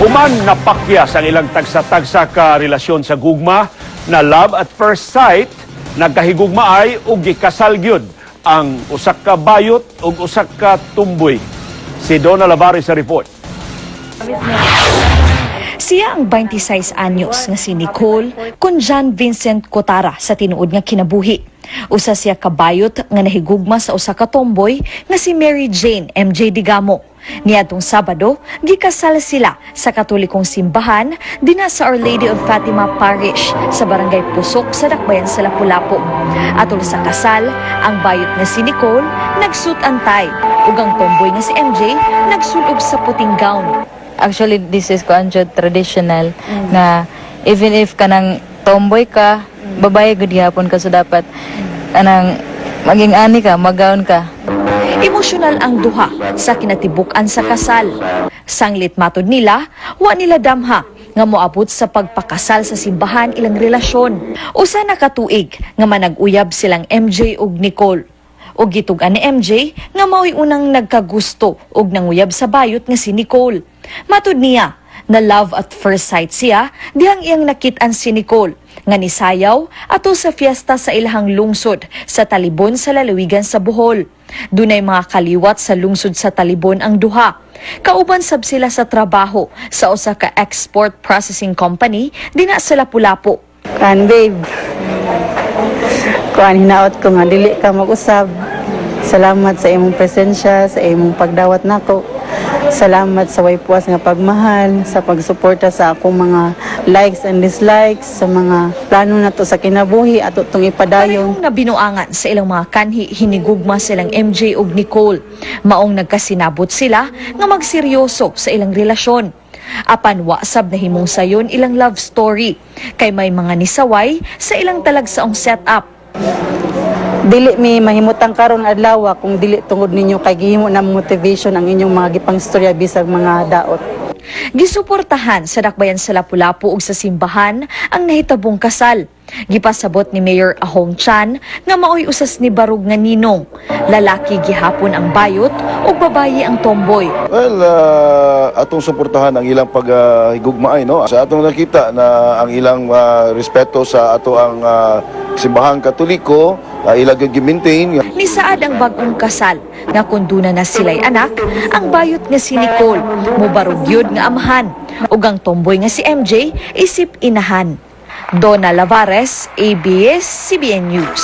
Human napakyas ang ilang tagsa-tagsa ka relasyon sa gugma na love at first sight nagkahigugma ay ug gikasal gyud ang usak ka bayot ug usak ka tumboy. Si Donna Lavares sa report. Siya ang 26 anyos nga si Nicole kun John Vincent Cotara sa tinuod nga kinabuhi. Usa siya kabayot nga nahigugma sa usa ka tomboy nga si Mary Jane MJ Digamo. Niadtong Sabado, gikasal sila sa Katolikong simbahan dina sa Our Lady of Fatima Parish sa Barangay Pusok sa Dakbayan sa Lapu-Lapu. Atol sa kasal, ang bayot nga si Nicole nagsuot antay ug ang tomboy nga si MJ nagsulob sa puting gown. Actually, this is kuan jud traditional na even if kanang tomboy ka, babae gud gihapon ka so dapat anang maging ani ka, magaon ka. Emosyonal ang duha sa kinatibukan sa kasal. Sanglit matod nila, wa nila damha nga moabot sa pagpakasal sa simbahan ilang relasyon. Usa na katuig nga manag-uyab silang MJ ug Nicole. O gitugan ni MJ nga mao'y unang nagkagusto ug nanguyab sa bayot nga si Nicole. Matod niya, na love at first sight siya, dihang iyang nakitaan si Nicole nga nisayaw ato sa fiesta sa ilahang lungsod sa Talibon sa lalawigan sa Bohol. Dunay mga kaliwat sa lungsod sa Talibon ang duha. Kauban sab sila sa trabaho sa usa ka export processing company dina sa Lapu-Lapu. Kan babe. Kuan hinaot ko nga dili ka mag-usab. Salamat sa imong presensya, sa imong pagdawat nako. Salamat sa way puwas nga pagmahal, sa pagsuporta sa akong mga likes and dislikes, sa mga plano nato sa kinabuhi ato tong ipadayon. Parehong nabinuangan sa ilang mga kanhi hinigugma silang MJ ug Nicole. Maong nagkasinabot sila nga magseryoso sa ilang relasyon. Apan wasab na himong sayon ilang love story kay may mga nisaway sa ilang talagsaong setup. Dili mi mahimutang karon adlaw kung dili tungod ninyo kay gihimo na motivation ang inyong mga gipang istorya bisag mga daot. Gisuportahan sa dakbayan sa Lapu-Lapu ug sa simbahan ang nahitabong kasal. Gipasabot ni Mayor Ahong Chan nga maoy usas ni barug nga ninong. Lalaki gihapon ang bayot ug babayi ang tomboy. Well, ah, atong suportahan ang ilang paghigugmaay no. Sa atong nakita na ang ilang ah, respeto sa ato ang ah, simbahang Katoliko, uh, ilang gi-maintain Ni Saad ang bagong kasal nga kunduna na sila'y anak, ang bayot nga si Nicole, mubarog yun nga amahan, ug ang tomboy nga si MJ isip inahan. Donna Lavares, ABS-CBN News.